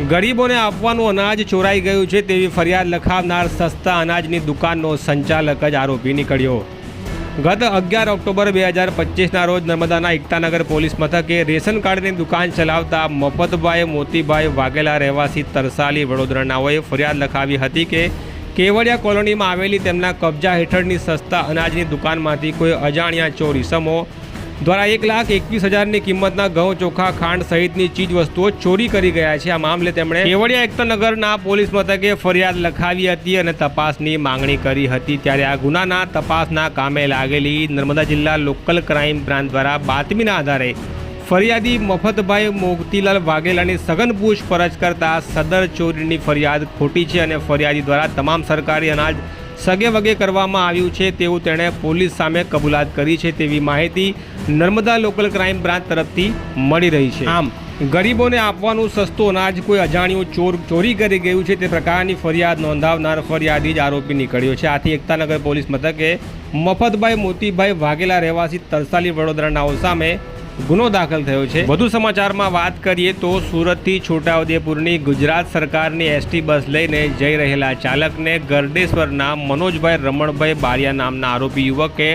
ગરીબોને આપવાનું અનાજ ચોરાઈ ગયું છે તેવી ફરિયાદ લખાવનાર સસ્તા અનાજની દુકાનનો સંચાલક જ આરોપી નીકળ્યો. ગત અગિયાર ઓક્ટોબર બે હજાર પચીસના રોજ નર્મદાના એકતાનગર પોલીસ મથકે રેશન કાર્ડની દુકાન ચલાવતા મફતભાઈ મોતીભાઈ વાઘેલા રહેવાસી તરસાલી વડોદરાનાઓએ ફરિયાદ લખાવી હતી કે કેવડિયા કોલોનીમાં આવેલી તેમના કબજા હેઠળની સસ્તા અનાજની દુકાનમાંથી કોઈ અજાણ્યા ચોર ઇસમો દ્વારા એક લાખ એકવીસ હજારની કિંમતના ઘઉં, ચોખા, ખાંડ સહિતની ચીજવસ્તુઓ ચોરી કરી ગયા છે. આ મામલે તેમણે કેવડિયા એકતાનગરના પોલીસ મથકે ફરિયાદ લખાવી હતી અને તપાસની માંગણી કરી હતી. ત્યારે આ ગુનાના તપાસના કામે લાગેલી નર્મદા જિલ્લા લોકલ ક્રાઇમ બ્રાન્ચ દ્વારા બાતમીના આધારે ફરિયાદી મફતભાઈ મોગતીલાલ વાઘેલાની સઘન પૂછપરછ કરતા સદર ચોરીની ફરિયાદ ખોટી છે અને ફરિયાદી દ્વારા તમામ સરકારી અનાજ સગે વગે કરવામાં આવ્યું છે તેવું તેણે પોલીસ સામે કબૂલાત કરી છે તેવી માહિતી નર્મદા લોકલ ક્રાઇમ બ્રાન્ચ તરફથી મળી રહી છે. આમ, ગરીબોને આપવાનું સસ્તું અનાજ કોઈ અજાણ્યું ચોર ચોરી કરી ગયું છે તે પ્રકારની ફરિયાદ નોંધાવનાર ફરિયાદી જ આરોપી નીકળ્યો છે. આથી એકતાનગર પોલીસ મથકે મફતભાઈ મોતીભાઈ વાઘેલા રહેવાસી તરસાલી વડોદરાનાઓ સામે ગુનો દાખલ થયો છે. વધુ સમાચારમાં વાત કરીએ તો સુરતથી છોટાઉદેપુરની ગુજરાત સરકારની એસટી બસ લઈને જઈ રહેલા ચાલકને ગરડેશ્વરના મનોજભાઈ રમણભાઈ બારિયા નામના આરોપી યુવકે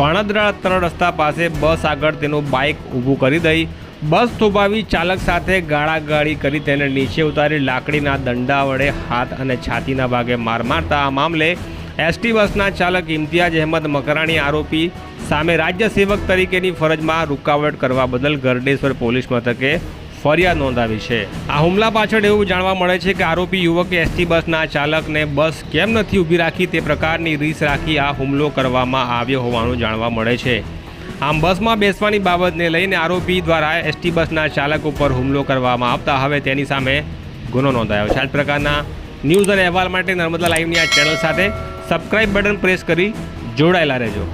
ભાણદરા ત્રણ રસ્તા પાસે બસ આગળ તેનું બાઇક ઊભું કરી દઈ. બસ થોભાવી ચાલક સાથે ગાળાગાળી કરી તેને નીચે ઉતારી લાકડીના દંડા વડે હાથ અને છાતીના ભાગે માર મારતા આ મામલે એસટી બસના ચાલક ઇમ્તિયાજ અહેમદ મકરાણી આરોપી સામે રાજ્ય સેવક તરીકેની ફરજમાં રૂકાવટ કરવા બદલ ગરડેશ્વર પોલીસ મથકે ફરિયાદ નોંધાવી છે. આ હુમલા પાછળ એવું જાણવા મળે છે કે આરોપી યુવકે એસટી બસના ચાલકને બસ કેમ નથી ઊભી રાખી તે પ્રકારની રીસ રાખી આ હુમલો કરવામાં આવ્યો હોવાનું જાણવા મળે છે. આમ બસમાં બેસવાની બાબતને લઈને આરોપી દ્વારા એસટી બસના ચાલક ઉપર હુમલો કરવામાં આવતા હવે તેની સામે ગુનો નોંધાયો છે. આ પ્રકારના ન્યૂઝ અને અહેવાલ માટે નર્મદા લાઈવની આ ચેનલ સાથે સબસ્ક્રાઇબ બટન પ્રેસ કરી જોડાયેલા રહેજો.